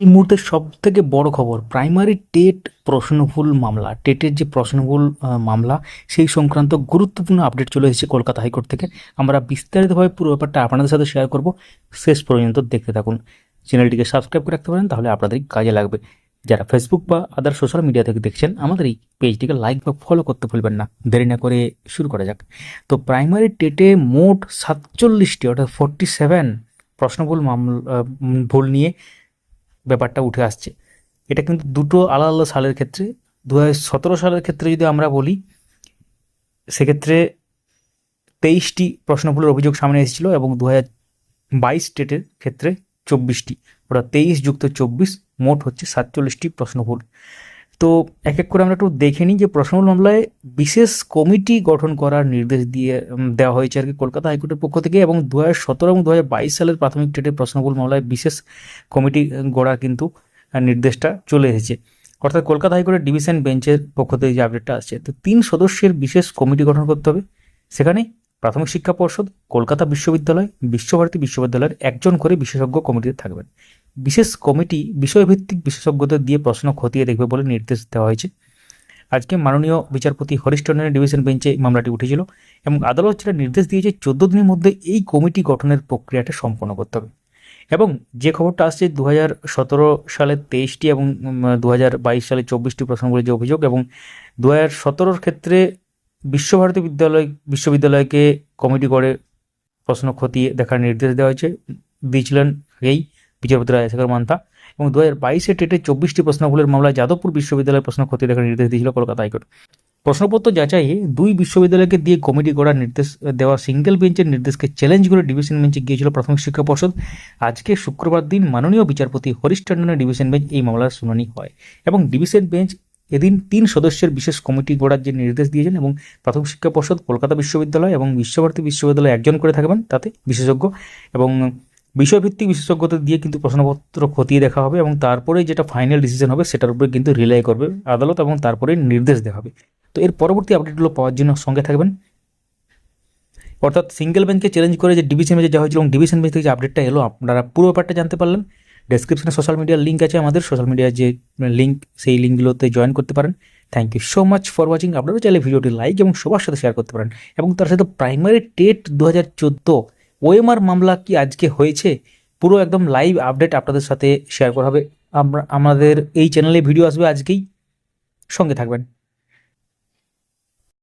এই মুহূর্তে সব থেকে বড় খবর প্রাইমারি টেট প্রশ্নভুল মামলা, টেটের যে প্রশ্নভুল মামলা, সেই সংক্রান্ত গুরুত্বপূর্ণ আপডেট চলে এসেছে কলকাতা হাইকোর্ট থেকে। আমরা বিস্তারিতভাবে পুরো ব্যাপারটা আপনাদের সাথে শেয়ার করব। শেষ পর্যন্ত দেখতে থাকুন। চ্যানেলটিকে সাবস্ক্রাইব করে রাখতে পারেন, তাহলে আপনাদের কাজে লাগবে। যারা ফেসবুক বা আদার সোশ্যাল মিডিয়া থেকে দেখছেন, আমাদের এই পেজটিকে লাইক বা ফলো করতে ভুলবেন না। দেরি না করে শুরু করা যাক। তো প্রাইমারি টেটে মোট সাতচল্লিশটি, অর্থাৎ ফোরটি সেভেন প্রশ্নভুল মামলা ভুল নিয়ে ব্যাপারটা উঠে আসছে। এটা কিন্তু দুটো আলাদা আলাদা সালের ক্ষেত্রে দু সালের ক্ষেত্রে যদি আমরা বলি, সেক্ষেত্রে তেইশটি প্রশ্নফুলের অভিযোগ সামনে এসেছিল এবং দু বাইশ স্টেটের ক্ষেত্রে চব্বিশটি ওটা তেইশ যুক্ত চব্বিশ, মোট হচ্ছে সাতচল্লিশটি প্রশ্নভুল। তো এক এক করে আমরা একটু দেখে নিই যে প্রশ্নভুল মামলায় বিশেষ কমিটি গঠন করার নির্দেশ দিয়ে দেওয়া হয়েছে আর কি কলকাতা হাইকোর্টের পক্ষ থেকে এবং দু হাজার সতেরো এবং দু হাজার বাইশ সালের প্রাথমিক টেটের প্রশ্নভুল মামলায় বিশেষ কমিটি গড়া কিন্তু নির্দেশটা চলে এসেছে। অর্থাৎ কলকাতা হাইকোর্টের ডিভিশন বেঞ্চের পক্ষ থেকে যে আপডেটটা আসছে, তো তিন সদস্যের বিশেষ কমিটি গঠন করতে হবে। সেখানে প্রাথমিক শিক্ষা পর্ষদ, কলকাতা বিশ্ববিদ্যালয়, বিশ্বভারতী বিশ্ববিদ্যালয়ের একজন করে বিশেষজ্ঞ কমিটিতে থাকবেন। বিশেষ কমিটি বিষয়ভিত্তিক বিশেষজ্ঞদের দিয়ে প্রশ্ন খতিয়ে দেখবে বলে নির্দেশ দেওয়া হয়েছে। আজকে মাননীয় বিচারপতি হরিশ টন্ডনের ডিভিশন বেঞ্চে এই মামলাটি উঠেছিল এবং আদালত যেটা নির্দেশ দিয়েছে, চোদ্দ দিনের মধ্যে এই কমিটি গঠনের প্রক্রিয়াটা সম্পন্ন করতে হবে। এবং যে খবরটা আসছে দু হাজার সতেরো সালের তেইশটি এবং দু হাজার বাইশ সালে চব্বিশটি প্রশ্নগুলির যে অভিযোগ এবং দু হাজার সতেরোর ক্ষেত্রে বিশ্বভারতী বিদ্যালয়, বিশ্ববিদ্যালয়কে কমিটি করে প্রশ্ন খতিয়ে দেখার নির্দেশ দেওয়া হয়েছে। দিয়েছিলেন আগেই বিচারপতি রাজশেখর মান্তা এবং দু হাজার বাইশে টেটে চব্বিশটি প্রশ্নগুলির মামলায় যাদবপুর বিশ্ববিদ্যালয়ের প্রশ্ন খতিয়ে দেখার নির্দেশ দিয়েছিল কলকাতা হাইকোর্ট। প্রশ্নপত্র যাচাইয়ে দুই বিশ্ববিদ্যালয়কে দিয়ে কমিটি করার নির্দেশ দেওয়া সিঙ্গেল বেঞ্চের নির্দেশকে চ্যালেঞ্জ করে ডিভিশন বেঞ্চে গিয়েছিল প্রাথমিক শিক্ষা পর্ষদ। আজকে শুক্রবার দিন মাননীয় বিচারপতি হরিশ টন্ডনের ডিভিশন বেঞ্চ এই মামলার শুনানি হয় এবং ডিভিশন বেঞ্চ এদিন তিন সদস্যের বিশেষ কমিটি গড়ার যে নির্দেশ দিয়েছেন এবং প্রাথমিক শিক্ষা পর্ষদ, কলকাতা বিশ্ববিদ্যালয় এবং বিশ্বভারতী বিশ্ববিদ্যালয় একজন করে থাকবেন তাতে বিশেষজ্ঞ এবং বিষয়ভিত্তিক বিশেষজ্ঞদের দিয়ে কিন্তু প্রশ্নপত্র খতিয়ে দেখা হবে এবং তারপরে যেটা ফাইনাল ডিসিশন হবে সেটার উপরে কিন্তু রিলাই করবে আদালত এবং তারপরে নির্দেশ দেওয়া হবে। তো এর পরবর্তী আপডেটগুলো পাওয়ার জন্য সঙ্গে থাকবেন। অর্থাৎ সিঙ্গেল বেঞ্চকে চ্যালেঞ্জ করে যে ডিভিশন বেঞ্চে যাওয়া হয়েছিল এবং ডিভিশন বেঞ্চ থেকে যে আপডেটটা এলো, আপনারা পুরো ব্যাপারটা জানতে পারলেন। ডেসক্রিপশনে সোশ্যাল মিডিয়ার লিঙ্ক আছে আমাদের। সোশ্যাল মিডিয়ার যে লিঙ্ক সেই লিঙ্কগুলোতে জয়েন করতে পারেন। Thank you so much for watching আপনারা চাইলে ভিডিওটি লাইক এবং সবার সাথে শেয়ার করতে পারেন। এবং তার সাথে প্রাইমারি টেট দু হাজার চোদ্দ ওএমআর মামলা কি আজকে হয়েছে? পুরো একদম লাইভ আপডেট আপনাদের সাথে শেয়ার করা হবে। আমরা আমাদের এই চ্যানেলে ভিডিও আসবে আজকেই। সঙ্গে থাকবেন।